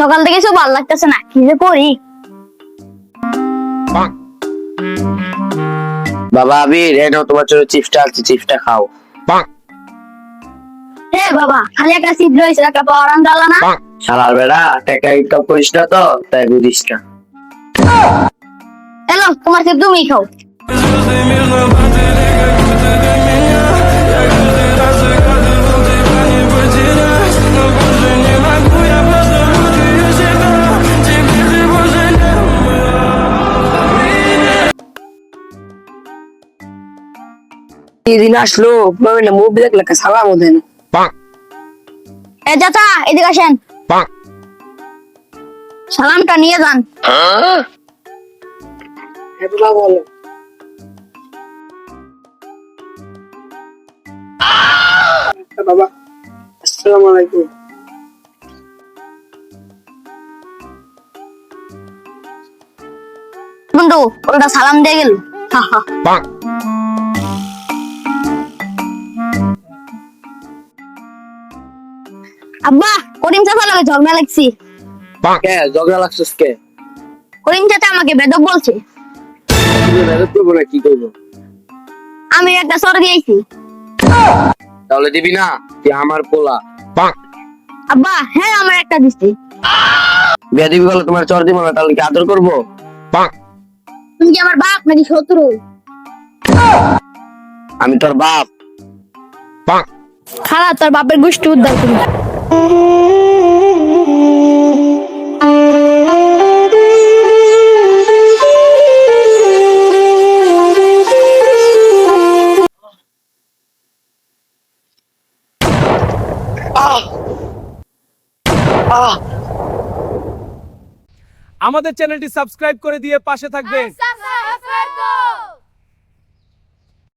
সকাল থেকে কিছু ভালো লাগতেছে না কি যে করি? বাবা আবির এই নাও তোমার জন্য চিপসটা আছে চিপসটা খাও। হে বাবা খালি একটা সিট রয়েছে একটা পাওয়ার আনতে না? শালার বেড়া টাকা ইনকাম করিস না তো তাই বুঝিস না। হ্যালো তোমার সিট তুমি খাও। দিন আসলো না মুভি দেখলে সালাম ওদের এ চাচা এদিকে আসেন সালামটা নিয়ে যান বলো বাবা আসসালামু আলাইকুম বন্ধু ওটা সালাম দিয়ে গেল হা হা আব্বা করিম চাচা লাগে ঝগড়া লাগছি। কে ঝগড়া লাগছিস কে? করিম চাচা আমাকে বেদক বলছে। তুমি মেহনত করব না কি করব? আমি একটা সর দিয়েছি। তাহলে দিবি না তুই আমার পোলা? আব্বা হ্যাঁ আমার একটা দিচ্ছি বিয়া দিবি বলে তোমার চর দিব না তাহলে কি আদর করব? তুমি কি আমার বাপ নাকি শত্রু? আমি তোর বাপ। খারাপ তোর বাপের গোষ্ঠী উদ্ধার করি। আমাদের চ্যানেলটি সাবস্ক্রাইব করে দিয়ে পাশে থাকবেন।